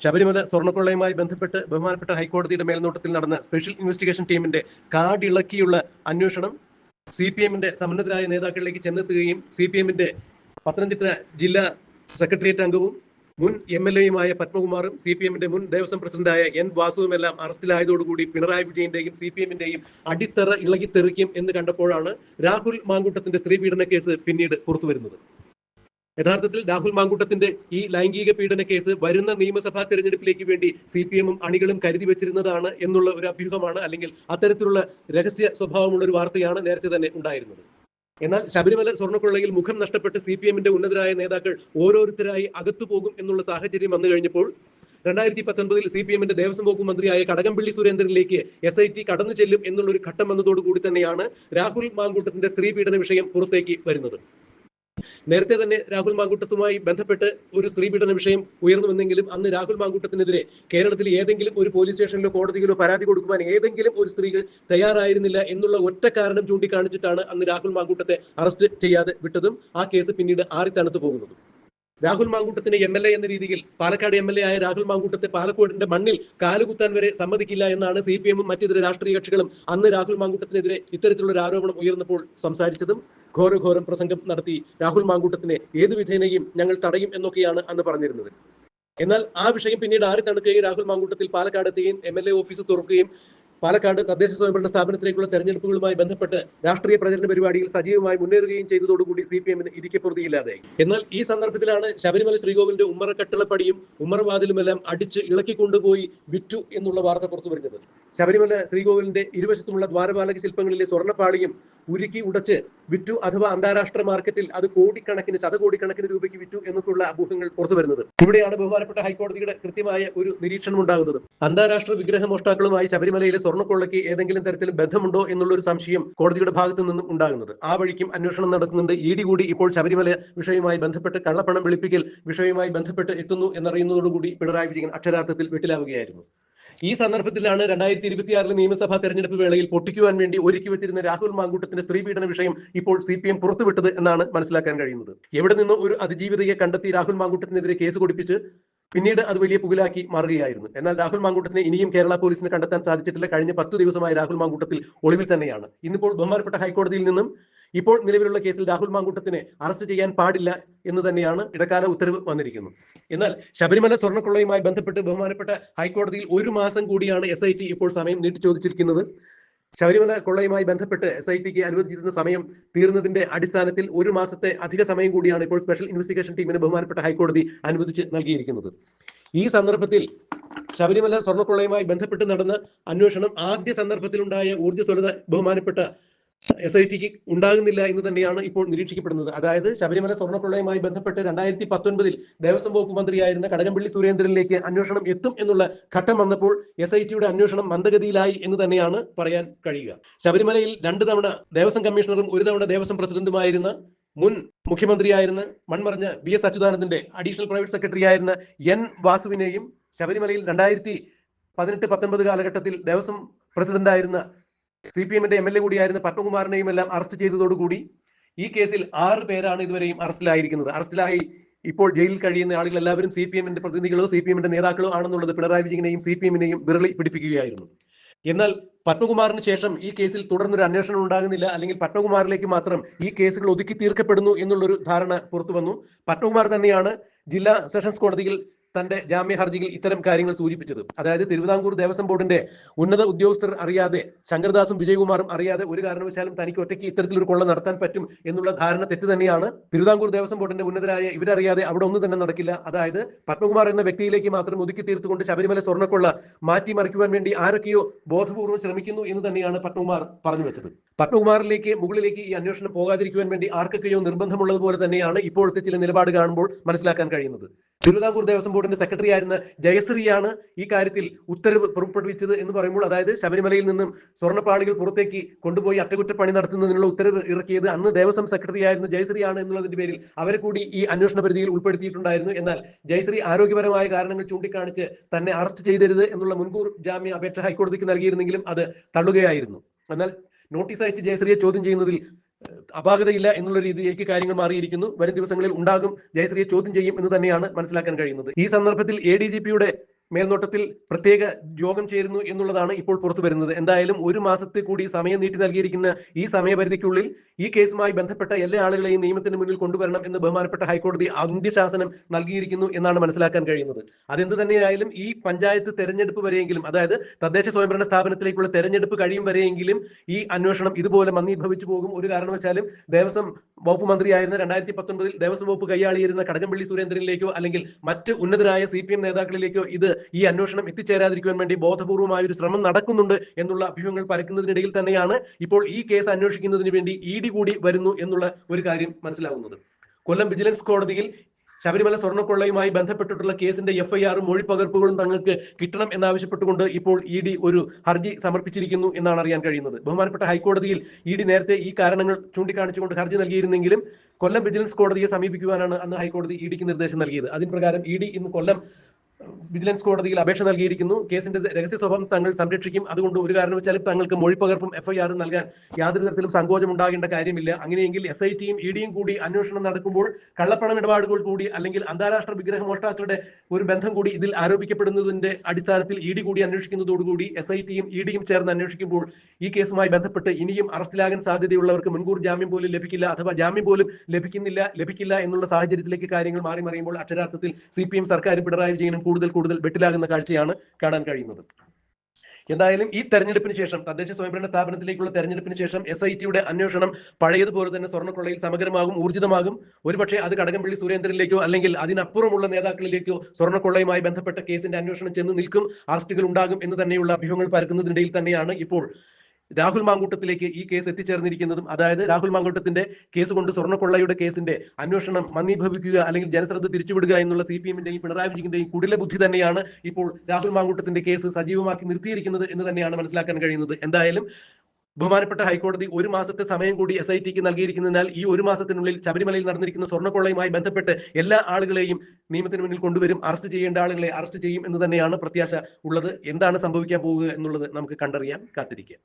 ശബരിമല സ്വർണക്കൊള്ളയുമായി ബന്ധപ്പെട്ട് ബഹുമാനപ്പെട്ട ഹൈക്കോടതിയുടെ മേൽനോട്ടത്തിൽ നടന്ന സ്പെഷ്യൽ ഇൻവെസ്റ്റിഗേഷൻ ടീമിന്റെ കാടിളക്കിയുള്ള അന്വേഷണം സി പി എമ്മിന്റെ സമ്മന്നതരായ നേതാക്കളിലേക്ക് ചെന്നെത്തുകയും സി പി എമ്മിന്റെ പത്തനംതിട്ട ജില്ലാ സെക്രട്ടേറിയറ്റ് അംഗവും മുൻ എം എൽ എയുമായ പത്മകുമാറും സി പി എമ്മിന്റെ മുൻ ദേവസ്വം പ്രസിഡന്റായ എൻ വാസുവുമെല്ലാം അറസ്റ്റിലായതോടുകൂടി പിണറായി വിജയന്റെയും സി പി എമ്മിന്റെയും അടിത്തറ ഇളകിത്തെറിക്കും എന്ന് കണ്ടപ്പോഴാണ് രാഹുൽ മാങ്കൂട്ടത്തിന്റെ സ്ത്രീ പീഡന കേസ് പിന്നീട് പുറത്തുവരുന്നത്. യഥാർത്ഥത്തിൽ രാഹുൽ മാങ്കൂട്ടത്തിന്റെ ഈ ലൈംഗിക പീഡന കേസ് വരുന്ന നിയമസഭാ തെരഞ്ഞെടുപ്പിലേക്ക് വേണ്ടി സി പി എമ്മും അണികളും കരുതി വെച്ചിരുന്നതാണ് എന്നുള്ള ഒരു അഭ്യൂഹമാണ് അല്ലെങ്കിൽ അത്തരത്തിലുള്ള രഹസ്യ സ്വഭാവമുള്ള ഒരു വാർത്തയാണ് നേരത്തെ തന്നെ ഉണ്ടായിരുന്നത്. എന്നാൽ ശബരിമല സ്വർണക്കൊള്ളയിൽ മുഖം നഷ്ടപ്പെട്ട് സി പി എമ്മിന്റെ ഉന്നതരായ നേതാക്കൾ ഓരോരുത്തരായി അകത്തു പോകും എന്നുള്ള സാഹചര്യം വന്നു കഴിഞ്ഞപ്പോൾ രണ്ടായിരത്തി പത്തൊൻപതിൽ സി പി എമ്മിന്റെ ദേവസ്വം വകുപ്പ് മന്ത്രിയായ കടകംപള്ളി സുരേന്ദ്രനിലേക്ക് എസ് ഐ ടി കടന്നു ചെല്ലും എന്നുള്ള ഒരു ഘട്ടം വന്നതോടുകൂടി തന്നെയാണ് രാഹുൽ മാങ്കൂട്ടത്തിന്റെ സ്ത്രീ പീഡന വിഷയം പുറത്തേക്ക് വരുന്നത്. നേരത്തെ തന്നെ രാഹുൽ മാങ്കൂട്ടത്തുമായി ബന്ധപ്പെട്ട് ഒരു സ്ത്രീ പീഡന വിഷയം ഉയർന്നുവെന്നെങ്കിലും അന്ന് രാഹുൽ മാങ്കൂട്ടത്തിനെതിരെ കേരളത്തിൽ ഏതെങ്കിലും ഒരു പോലീസ് സ്റ്റേഷനിലോ കോടതിയിലോ പരാതി കൊടുക്കുവാൻ ഏതെങ്കിലും ഒരു സ്ത്രീകൾ തയ്യാറായിരുന്നില്ല എന്നുള്ള ഒറ്റ കാരണം ചൂണ്ടിക്കാണിച്ചിട്ടാണ് അന്ന് രാഹുൽ മാങ്കൂട്ടത്തെ അറസ്റ്റ് ചെയ്യാതെ വിട്ടതും ആ കേസ് പിന്നീട് ആറിത്തണുത്തു പോകുന്നതും. രാഹുൽ മാങ്കൂട്ടത്തിന് എം എൽ എ എന്ന രീതിയിൽ പാലക്കാട് എം എൽ എ ആയ രാഹുൽ മാങ്കൂട്ടത്തെ പാലക്കോടിന്റെ മണ്ണിൽ കാലുകുത്താൻ വരെ സമ്മതിക്കില്ല എന്നാണ് സി പി എമ്മും മറ്റിതര രാഷ്ട്രീയ കക്ഷികളും അന്ന് രാഹുൽ മാങ്കൂട്ടത്തിനെതിരെ ഇത്തരത്തിലുള്ള ആരോപണം ഉയർന്നപ്പോൾ സംസാരിച്ചതും ഘോരഘോരം പ്രസംഗം നടത്തി രാഹുൽ മാങ്കൂട്ടത്തിനെ ഏതു വിധേനയും ഞങ്ങൾ തടയും എന്നൊക്കെയാണ് അന്ന് പറഞ്ഞിരുന്നത്. എന്നാൽ ആ വിഷയം പിന്നീട് ആറി തണുക്കുകയും രാഹുൽ മാങ്കൂട്ടത്തിൽ പാലക്കാട് എത്തുകയും എം എൽ എ ഓഫീസ് തുറക്കുകയും പാലക്കാട് തദ്ദേശ സ്വയംഭരണ സ്ഥാപനത്തിലേക്കുള്ള തെരഞ്ഞെടുപ്പുകളുമായി ബന്ധപ്പെട്ട് രാഷ്ട്രീയ പ്രചരണ പരിപാടിയിൽ സജീവമായി മുന്നേറുകയും ചെയ്തതോടുകൂടി സി പി എമ്മിന് ഇരിക്കപ്പുറതിയില്ലാതെ എന്നാൽ ഈ സന്ദർഭത്തിലാണ് ശബരിമല ശ്രീകോവിലിന്റെ ഉമ്മറ കട്ടിളപ്പടിയും ഉമ്മറവാതിലുമെല്ലാം അടിച്ച് ഇളക്കി കൊണ്ടുപോയി വിറ്റു എന്നുള്ള വാർത്ത പുറത്തു വരുന്നത്. ശബരിമല ശ്രീകോവിലിന്റെ ഇരുവശത്തുമുള്ള ദ്വാരപാലക ശില്പങ്ങളിലെ സ്വർണപ്പാളിയും ഉരുക്കി ഉടച്ച് വിറ്റു അഥവാ അന്താരാഷ്ട്ര മാർക്കറ്റിൽ അത് കോടിക്കണക്കിന് ശതകോടിക്കണക്കിന് രൂപയ്ക്ക് വിറ്റു എന്നൊക്കെയുള്ള അഭൂഹങ്ങൾ പുറത്തു വരുന്നത്. ഇവിടെയാണ് ബഹുമാനപ്പെട്ട ഹൈക്കോടതിയുടെ കൃത്യമായ ഒരു നിരീക്ഷണം ഉണ്ടാകുന്നത് അന്താരാഷ്ട്ര വിഗ്രഹ മോഷ്ടാക്കളുമായി ശബരിമലയിലെ സ്വർണക്കൊള്ളയ്ക്ക് ഏതെങ്കിലും തരത്തിൽ ബന്ധമുണ്ടോ എന്നുള്ള ഒരു സംശയം കോടതിയുടെ ഭാഗത്തു നിന്നും ഉണ്ടാകുന്നത്. ആ വഴിക്കും അന്വേഷണം നടക്കുന്നുണ്ട്. ഇ ഡി കൂടി ഇപ്പോൾ ശബരിമല വിഷയവുമായി ബന്ധപ്പെട്ട് കള്ളപ്പണം വെളുപ്പിക്കൽ വിഷയവുമായി ബന്ധപ്പെട്ട് എത്തുന്നു എന്നറിയുന്നതോടുകൂടി പിണറായി വിജയൻ അക്ഷരാർത്ഥത്തിൽ വെട്ടിലാവുകയായിരുന്നു. ഈ സന്ദർഭത്തിലാണ് രണ്ടായിരത്തി ഇരുപത്തിയാറിലെ നിയമസഭാ തെരഞ്ഞെടുപ്പ് വേളയിൽ പൊട്ടിക്കുവാൻ വേണ്ടി ഒരുക്കി വെച്ചിരുന്ന രാഹുൽ മാങ്കൂട്ടത്തിന്റെ സ്ത്രീ പീഡന വിഷയം ഇപ്പോൾ സി പി എം പുറത്തുവിട്ടത് എന്നാണ് മനസ്സിലാക്കാൻ കഴിയുന്നത്. എവിടെ നിന്ന് ഒരു അതിജീവിതയെ കണ്ടെത്തി രാഹുൽ മാങ്കൂട്ടത്തിനെതിരെ കേസ് കൊടുപ്പിച്ച് പിന്നീട് അത് വലിയ പുകിലാക്കി മാറുകയായിരുന്നു. എന്നാൽ രാഹുൽ മാങ്കൂട്ടത്തിനെ ഇനിയും കേരള പോലീസിന് കണ്ടെത്താൻ സാധിച്ചിട്ടില്ല. കഴിഞ്ഞ പത്ത് ദിവസമായി രാഹുൽ മാങ്കൂട്ടത്തിൽ ഒളിവിൽ തന്നെയാണ്. ഇന്നിപ്പോൾ ബഹുമാനപ്പെട്ട ഹൈക്കോടതിയിൽ നിന്നും ഇപ്പോൾ നിലവിലുള്ള കേസിൽ രാഹുൽ മാങ്കൂട്ടത്തിനെ അറസ്റ്റ് ചെയ്യാൻ പാടില്ല എന്ന് തന്നെയാണ് ഇടക്കാല ഉത്തരവ് വന്നിരിക്കുന്നത്. എന്നാൽ ശബരിമല സ്വർണക്കൊള്ളയുമായി ബന്ധപ്പെട്ട് ബഹുമാനപ്പെട്ട ഹൈക്കോടതിയിൽ ഒരു മാസം കൂടിയാണ് എസ് ഇപ്പോൾ സമയം നീട്ടി ചോദിച്ചിരിക്കുന്നത്. ശബരിമല കൊള്ളയുമായി ബന്ധപ്പെട്ട് എസ് ഐ ടിക്ക് അനുവദിച്ചിരുന്ന സമയം തീർന്നതിന്റെ അടിസ്ഥാനത്തിൽ ഒരു മാസത്തെ അധിക സമയം കൂടിയാണ് ഇപ്പോൾ സ്പെഷ്യൽ ഇൻവെസ്റ്റിഗേഷൻ ടീമിന് ബഹുമാനപ്പെട്ട ഹൈക്കോടതി അനുവദിച്ച് നൽകിയിരിക്കുന്നത്. ഈ സന്ദർഭത്തിൽ ശബരിമല സ്വർണക്കൊള്ളയുമായി ബന്ധപ്പെട്ട് നടന്ന അന്വേഷണം ആദ്യ സന്ദർഭത്തിലുണ്ടായ ഊർജസ്വലത ബഹുമാനപ്പെട്ട എസ് ഐ ടിക്ക് ഉണ്ടാകുന്നില്ല എന്ന് തന്നെയാണ് ഇപ്പോൾ നിരീക്ഷിക്കപ്പെടുന്നത്. അതായത് ശബരിമല സ്വർണക്കൊള്ളയുമായി ബന്ധപ്പെട്ട് രണ്ടായിരത്തി പത്തൊൻപതിൽ ദേവസ്വം വകുപ്പ് മന്ത്രിയായിരുന്ന കടകംപള്ളി സുരേന്ദ്രനിലേക്ക് അന്വേഷണം എത്തും എന്നുള്ള ഘട്ടം വന്നപ്പോൾ എസ് ഐ ടിയുടെ അന്വേഷണം മന്ദഗതിയിലായി എന്ന് തന്നെയാണ് പറയാൻ കഴിയുക. ശബരിമലയിൽ രണ്ട് തവണ ദേവസ്വം കമ്മീഷണറും ഒരു തവണ ദേവസ്വം പ്രസിഡന്റുമായിരുന്ന മുൻ മുഖ്യമന്ത്രിയായിരുന്ന മൺമറഞ്ഞ ബി എസ് അച്യുതാനന്ദന്റെ അഡീഷണൽ പ്രൈവറ്റ് സെക്രട്ടറി ആയിരുന്ന എൻ വാസുവിനെയും ശബരിമലയിൽ രണ്ടായിരത്തി പതിനെട്ട് പത്തൊൻപത് കാലഘട്ടത്തിൽ ദേവസ്വം പ്രസിഡന്റായിരുന്ന സി പി എമ്മിന്റെ എം എൽ എ കൂടിയായിരുന്ന പത്മകുമാറിനെയും എല്ലാം അറസ്റ്റ് ചെയ്തതോടുകൂടി ഈ കേസിൽ ആറ് പേരാണ് ഇതുവരെയും അറസ്റ്റിലായിരിക്കുന്നത് അറസ്റ്റിലായി ഇപ്പോൾ ജയിലിൽ കഴിയുന്ന ആളുകൾ എല്ലാവരും സി പി എമ്മിന്റെ പ്രതിനിധികളോ സി പി എമ്മിന്റെ നേതാക്കളോ ആണെന്നുള്ളത് പിണറായി വിജയനെയും സി പി എമ്മിനെയും വിരളി പിടിപ്പിക്കുകയായിരുന്നു. എന്നാൽ പത്മകുമാറിന് ശേഷം ഈ കേസിൽ തുടർന്നൊരു അന്വേഷണം ഉണ്ടാകുന്നില്ല. അല്ലെങ്കിൽ പത്മകുമാറിലേക്ക് മാത്രം ഈ കേസുകൾ ഒതുക്കി തീർക്കപ്പെടുന്നു എന്നുള്ളൊരു ധാരണ പുറത്തു വന്നു. പത്മകുമാർ തന്നെയാണ് ജില്ലാ സെഷൻസ് കോടതിയിൽ തന്റെ ജാമ്യ ഹർജിയിൽ ഇത്തരം കാര്യങ്ങൾ സൂചിപ്പിച്ചത്. അതായത് തിരുവിതാംകൂർ ദേവസ്വം ബോർഡിന്റെ ഉന്നത ഉദ്യോഗസ്ഥർ അറിയാതെ ശങ്കർദാസും വിജയകുമാറും അറിയാതെ ഒരു കാരണവശാലും തനിക്ക് ഒറ്റയ്ക്ക് ഇത്തരത്തിലൊരു കൊള്ള നടത്താൻ പറ്റും എന്നുള്ള ധാരണ തെറ്റ് തന്നെയാണ് തിരുവിതാംകൂർ ദേവസ്വം ബോർഡിന്റെ ഉന്നതരായ ഇവരറിയാതെ അവിടെ ഒന്നും തന്നെ നടക്കില്ല. അതായത് പത്മകുമാർ എന്ന വ്യക്തിയിലേക്ക് മാത്രം ഒതുക്കി തീർത്തുകൊണ്ട് ശബരിമല സ്വർണക്കൊള്ള മാറ്റിമറിക്കുവാൻ വേണ്ടി ആരൊക്കെയോ ബോധപൂർവം ശ്രമിക്കുന്നു എന്ന് തന്നെയാണ് പത്മകുമാർ പറഞ്ഞു വെച്ചത്. പത്മകുമാറിലേക്ക് മുകളിലേക്ക് ഈ അന്വേഷണം പോകാതിരിക്കുവാൻ വേണ്ടി ആർക്കൊക്കെയോ നിർബന്ധമുള്ളതുപോലെ തന്നെയാണ് ഇപ്പോഴത്തെ ചില നിലപാട് കാണുമ്പോൾ മനസ്സിലാക്കാൻ കഴിയുന്നത്. തിരുവിതാംകൂർ ദേവസ്വം ബോർഡിന്റെ സെക്രട്ടറി ആയിരുന്ന ജയശ്രീയാണ് ഈ കാര്യത്തിൽ ഉത്തരവ് പുറപ്പെടുവിച്ചത് എന്ന് പറയുമ്പോൾ അതായത് ശബരിമലയിൽ നിന്നും സ്വർണപ്പാളികൾ പുറത്തേക്ക് കൊണ്ടുപോയി അറ്റകുറ്റപ്പണി നടത്തുന്നതിനുള്ള ഉത്തരവ് ഇറക്കിയത് അന്ന് ദേവസ്വം സെക്രട്ടറി ആയിരുന്ന ജയശ്രീയാണ് എന്നുള്ളതിന്റെ പേരിൽ അവരെ കൂടി ഈ അന്വേഷണ പരിധിയിൽ ഉൾപ്പെടുത്തിയിട്ടുണ്ടായിരുന്നു. എന്നാൽ ജയശ്രീ ആരോഗ്യപരമായ കാരണങ്ങൾ ചൂണ്ടിക്കാണിച്ച് തന്നെ അറസ്റ്റ് ചെയ്തരുത് എന്നുള്ള മുൻകൂർ ജാമ്യ അപേക്ഷ ഹൈക്കോടതിക്ക് നൽകിയിരുന്നെങ്കിലും അത് തള്ളുകയായിരുന്നു. എന്നാൽ നോട്ടീസ് അയച്ച് ജയശ്രീയെ ചോദ്യം ചെയ്യുന്നതിൽ അപാകതയില്ല എന്നുള്ള രീതിയിലേക്ക് കാര്യങ്ങൾ മാറിയിരിക്കുന്നു. വരും ദിവസങ്ങളിൽ ഉണ്ടാകും. ജയശ്രീയെ ചോദ്യം ചെയ്യും എന്ന് തന്നെയാണ് മനസ്സിലാക്കാൻ കഴിയുന്നത്. ഈ സന്ദർഭത്തിൽ എ ഡി ജി പിയുടെ മേൽനോട്ടത്തിൽ പ്രത്യേക യോഗം ചേരുന്നു എന്നുള്ളതാണ് ഇപ്പോൾ പുറത്തു വരുന്നത്. എന്തായാലും ഒരു മാസത്തെ കൂടി സമയം നീട്ടി നൽകിയിരിക്കുന്ന ഈ സമയപരിധിക്കുള്ളിൽ ഈ കേസുമായി ബന്ധപ്പെട്ട എല്ലാ ആളുകളെയും നിയമത്തിന് മുന്നിൽ കൊണ്ടുവരണം എന്ന് ബഹുമാനപ്പെട്ട ഹൈക്കോടതി അന്ത്യശാസനം നൽകിയിരിക്കുന്നു എന്നാണ് മനസ്സിലാക്കാൻ കഴിയുന്നത്. അതെന്ത് തന്നെയായാലും ഈ പഞ്ചായത്ത് തെരഞ്ഞെടുപ്പ് വരെയെങ്കിലും അതായത് തദ്ദേശ സ്വയംഭരണ സ്ഥാപനത്തിലേക്കുള്ള തെരഞ്ഞെടുപ്പ് കഴിയും വരെയെങ്കിലും ഈ അന്വേഷണം ഇതുപോലെ മന്ദീഭവിച്ചു പോകും. ഒരു കാരണവശാലും ദേവസ്വം വകുപ്പ് മന്ത്രിയായിരുന്ന രണ്ടായിരത്തി പത്തൊൻപതിൽ ദേവസ്വം വകുപ്പ് കൈയാളിയിരുന്ന കടകംപള്ളി സുരേന്ദ്രനിലേക്കോ അല്ലെങ്കിൽ മറ്റ് ഉന്നതരായ സി പി എം നേതാക്കളിലേക്കോ ഇത് ഈ അന്വേഷണം എത്തിച്ചേരാതിരിക്കുവാൻ വേണ്ടി ബോധപൂർവമായ ഒരു ശ്രമം നടക്കുന്നുണ്ട് എന്നുള്ള അഭ്യൂഹങ്ങൾ പരക്കുന്നതിനിടയിൽ തന്നെയാണ് ഇപ്പോൾ ഈ കേസ് അന്വേഷിക്കുന്നതിന് വേണ്ടി ഇ ഡി കൂടി വരുന്നു എന്നുള്ള ഒരു കാര്യം മനസ്സിലാവുന്നത്. കൊല്ലം വിജിലൻസ് കോടതിയിൽ ശബരിമല സ്വർണക്കൊള്ളയുമായി ബന്ധപ്പെട്ടിട്ടുള്ള കേസിന്റെ എഫ്ഐആറും മൊഴിപ്പകർപ്പുകളും തങ്ങൾക്ക് കിട്ടണം എന്നാവശ്യപ്പെട്ടുകൊണ്ട് ഇപ്പോൾ ഇ ഡി ഒരു ഹർജി സമർപ്പിച്ചിരിക്കുന്നു എന്നാണ് അറിയാൻ കഴിയുന്നത്. ബഹുമാനപ്പെട്ട ഹൈക്കോടതിയിൽ ഇ ഡി നേരത്തെ ഈ കാരണങ്ങൾ ചൂണ്ടിക്കാണിച്ചുകൊണ്ട് ഹർജി നൽകിയിരുന്നെങ്കിലും കൊല്ലം വിജിലൻസ് കോടതിയെ സമീപിക്കുവാനാണ് അന്ന് ഹൈക്കോടതി ഇ ഡിക്ക് നിർദ്ദേശം നൽകിയത്. അതിന് പ്രകാരം ഇ ഡി ഇന്ന് കൊല്ലം വിജിലൻസ് കോടതിയിൽ അപേക്ഷ നൽകിയിരിക്കുന്നു. കേസിന്റെ രഹസ്യ സ്വഭാവം തങ്ങൾ സംരക്ഷിക്കും. അതുകൊണ്ട് ഒരു കാരണവശാലും തങ്ങൾക്ക് മൊഴിപ്പകർപ്പും എഫ്ഐആറും നൽകാൻ യാതൊരു തരത്തിലും സങ്കോചം ഉണ്ടാകേണ്ട കാര്യമില്ല. അങ്ങനെയെങ്കിൽ എസ് ഐ ടിയും ഇ ഡിയും കൂടി അന്വേഷണം നടക്കുമ്പോൾ കള്ളപ്പണം ഇടപാടുകൾ കൂടി അല്ലെങ്കിൽ അന്താരാഷ്ട്ര വിഗ്രഹ മോഷ്ടാക്കളുടെ ഒരു ബന്ധം കൂടി ഇതിൽ ആരോപിക്കപ്പെടുന്നതിന്റെ അടിസ്ഥാനത്തിൽ ഇ ഡി കൂടി അന്വേഷിക്കുന്നതോടുകൂടി എസ് ഐ ടിയും ഇ ഡിയും ചേർന്ന് അന്വേഷിക്കുമ്പോൾ ഈ കേസുമായി ബന്ധപ്പെട്ട് ഇനിയും അറസ്റ്റിലാകാൻ സാധ്യതയുള്ളവർക്ക് മുൻകൂർ ജാമ്യം പോലും ലഭിക്കില്ല അഥവാ ജാമ്യം പോലും ലഭിക്കുന്നില്ല ലഭിക്കില്ല എന്നുള്ള സാഹചര്യത്തിലേക്ക് കാര്യങ്ങൾ മാറി മറിയുമ്പോൾ അക്ഷരാർത്ഥത്തിൽ സി പി എം സർക്കാരും പിണറായി വിജയനും കൂടുതൽ കൂടുതൽ വെട്ടിലാകുന്ന കാഴ്ചയാണ് കാണാൻ കഴിയുന്നത്. എന്തായാലും ഈ തെരഞ്ഞെടുപ്പിന് ശേഷം തദ്ദേശ സ്വയംഭരണ സ്ഥാപനത്തിലേക്കുള്ള തെരഞ്ഞെടുപ്പിന് ശേഷം എസ് ഐ ടിയുടെ അന്വേഷണം പഴയതുപോലെ തന്നെ സ്വർണക്കൊള്ളയിൽ സമഗ്രമാകും ഊർജിതമാകും. ഒരുപക്ഷെ അത് കടകംപള്ളി സുരേന്ദ്രനിലേക്കോ അല്ലെങ്കിൽ അതിനപ്പുറമുള്ള നേതാക്കളിലേക്കോ സ്വർണക്കൊള്ളയുമായി ബന്ധപ്പെട്ട കേസിന്റെ അന്വേഷണം ചെന്ന് നിൽക്കും അറസ്റ്റുകൾ ഉണ്ടാകും എന്ന് തന്നെയുള്ള അഭ്യൂഹങ്ങൾ പരക്കുന്നതിനിടയിൽ തന്നെയാണ് ഇപ്പോൾ രാഹുൽ മാങ്കൂട്ടത്തിലേക്ക് ഈ കേസ് എത്തിച്ചേർന്നിരിക്കുന്നതും അതായത് രാഹുൽ മാങ്കൂട്ടത്തിന്റെ കേസ് കൊണ്ട് സ്വർണക്കൊള്ളയുടെ കേസിന്റെ അന്വേഷണം മന്ദീഭവിക്കുക അല്ലെങ്കിൽ ജനശ്രദ്ധ തിരിച്ചുവിടുക എന്നുള്ള സി പി എമ്മിന്റെയും പിണറായി വിജയന്റെയും കുടില ബുദ്ധി തന്നെയാണ് ഇപ്പോൾ രാഹുൽ മാങ്കൂട്ടത്തിന്റെ കേസ് സജീവമാക്കി നിർത്തിയിരിക്കുന്നത് എന്ന് തന്നെയാണ് മനസ്സിലാക്കാൻ കഴിയുന്നത്. എന്തായാലും ബഹുമാനപ്പെട്ട ഹൈക്കോടതി ഒരു മാസത്തെ സമയം കൂടി എസ് ഐ ടിക്ക് നൽകിയിരിക്കുന്നതിനാൽ ഈ ഒരു മാസത്തിനുള്ളിൽ ശബരിമലയിൽ നടന്നിരിക്കുന്ന സ്വർണക്കൊള്ളയുമായി ബന്ധപ്പെട്ട് എല്ലാ ആളുകളെയും നിയമത്തിന് മുന്നിൽ കൊണ്ടുവരും അറസ്റ്റ് ചെയ്യേണ്ട ആളുകളെ അറസ്റ്റ് ചെയ്യും എന്ന് തന്നെയാണ് പ്രത്യാശ ഉള്ളത്. എന്താണ് സംഭവിക്കാൻ പോകുക എന്നുള്ളത് നമുക്ക് കണ്ടറിയാൻ കാത്തിരിക്കുക